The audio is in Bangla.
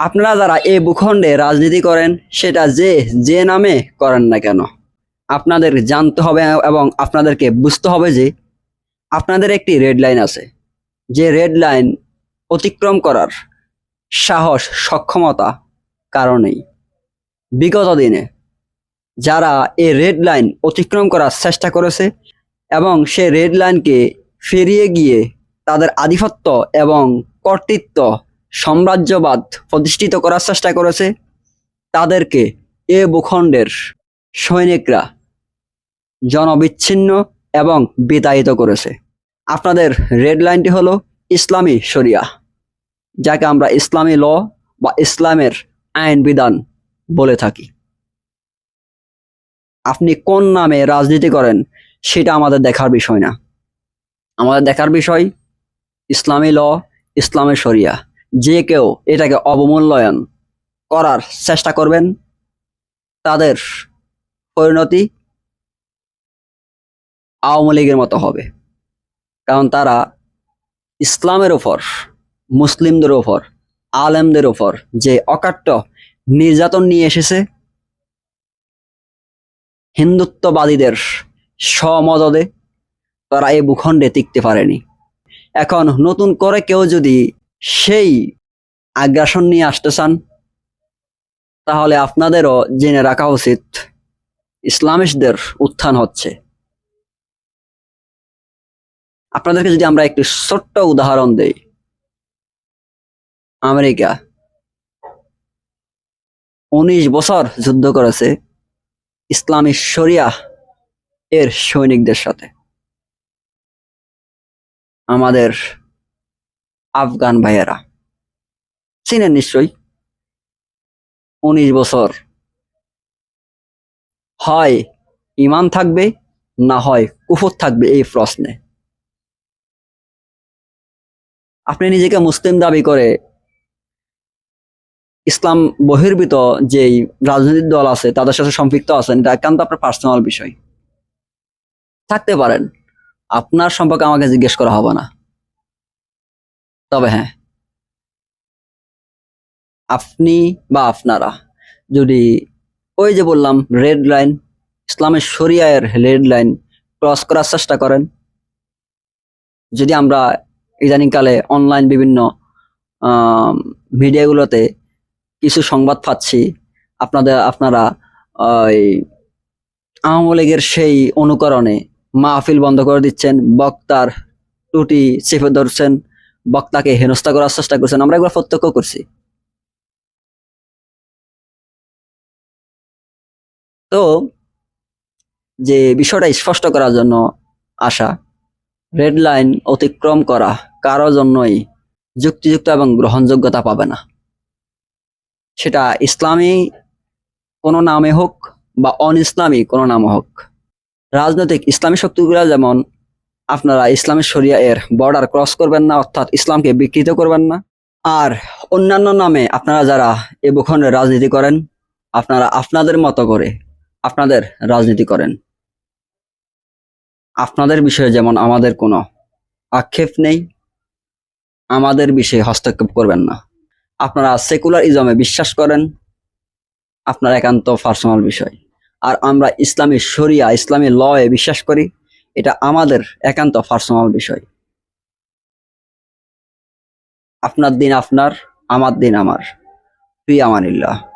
আপনারা যারা এই ভূখণ্ডে রাজনীতি করেন, সেটা যে যে নামে করেন না কেন? আপনাদের জানতে হবে এবং আপনাদেরকে বুঝতে হবে যে, আপনাদের একটি রেড লাইন আছে। যে রেড লাইন অতিক্রম করার সাহস, সক্ষমতা কারণেই বিগত দিনে যারা এই রেড লাইন অতিক্রম করার চেষ্টা করেছে এবং সে রেড লাইনকে ফিরিয়ে গিয়ে তাদের আধিপত্য এবং কর্তৃত্ব সাম্রাজ্যবাদ প্রতিষ্ঠিত করার চেষ্টা করেছে তাদেরকে এ ভূখণ্ডের সৈনিকরা জনবিচ্ছিন্ন এবং বিতাড়িত করেছে। আপনাদের রেড লাইনটি হলো ইসলামী শরিয়া, যাকে আমরা ইসলামী ল বা ইসলামের আইন বিধান বলে থাকি। আপনি কোন নামে রাজনীতি করেন সেটা আমাদের দেখার বিষয় না। আমাদের দেখার বিষয় ইসলামী ল ইসলামের শরিয়া। যে কেউ এটাকে অবমূল্যায়ন করার চেষ্টা করবেন, তাদের পরিণতি আওয়ামী লীগের মতো হবে। কারণ তারা ইসলামের ওপর মুসলিমদের ওপর আলেমদের ওপর যে অকাট্য নির্যাতন নিয়ে এসেছে, হিন্দুত্ববাদীদের সমদদে তারা এই ভূখণ্ডে টিকতে পারেনি। এখন নতুন করে কেউ যদি সেই আগ্রাসন নিয়ে আসতে চান, তাহলে আপনাদেরও জেনে রাখা উচিত ইসলামিস্টদের উত্থান হচ্ছে। আপনাদেরকে যদি আমরা একটি ছোট্ট উদাহরণ দেই, আমেরিকা উনিশ বছর যুদ্ধ করেছে ইসলামী শরিয়া এর সৈনিকদের সাথে। আমাদের আফগান ভাইয়েরা। চিনেন নিশ্চয়ই? উনিশ বছর। হয় ইমান থাকবে, না হয় কুফর থাকবে এই প্রশ্নে। আপনি নিজেকে মুসলিম দাবি করে ইসলাম বহির্ভূত যেই রাজনৈতিক দল আছে, তাদের সাথে সম্পৃক্ত আছেন, এটা একান্ত আপনার পার্সোনাল বিষয়। থাকতে পারেন। আপনার সম্পর্কে আমাকে জিজ্ঞেস করা হবে না। তবে হ্যাঁ আপনি বা আপনারা যদি ওই যে বললাম রেড লাইন ইসলামের শরিয়ায়ের রেড লাইন ক্রস করার চেষ্টা করেন। যদি আমরা ইদানিংকালে অনলাইন বিভিন্ন মিডিয়াগুলোতে কিছু সংবাদ পাচ্ছি, আপনাদের, আপনারা ওই আওয়ামী লীগের সেই অনুকরণে মাহফিল বন্ধ করে দিচ্ছেন, বক্তার টুটি চেপে ধরছেন বক্তাকে হেনস্থা করার চেষ্টা করছেন, আমরা একবার প্রত্যক্ষ করছি। তো, যে বিষয়টা স্পষ্ট করার জন্য আসা রেড লাইন অতিক্রম করা কারও জন্যই যুক্তিযুক্ত এবং গ্রহণযোগ্যতা পাবে না। সেটা ইসলামী কোনো নামে হোক বা অন ইসলামী কোনো নামে হোক। রাজনৈতিক ইসলামী শক্তিগুলো যেমন আপনারা ইসলামী শরিয়া এর বর্ডার ক্রস করবেন না, অর্থাৎ ইসলামকে বিকৃত করবেন না। আর অন্যান্য নামে আপনারা যারা এ ভূখণ্ডে রাজনীতি করেন, আপনারা আপনাদের মতো করে আপনাদের রাজনীতি করেন। আপনাদের বিষয়ে যেমন আমাদের কোনো আক্ষেপ নেই, আমাদের বিষয়ে হস্তক্ষেপ করবেন না। আপনারা সেকুলার ইজমে বিশ্বাস করেন, আপনার একান্ত পার্সোনাল বিষয়। আর আমরা ইসলামী শরিয়া, ইসলামী লয়ে বিশ্বাস করি এটা আমাদের একান্ত পার্সোনাল বিষয়। আপনার দিন আপনার আমার দিন আমার। তুই আমানিল্লাহ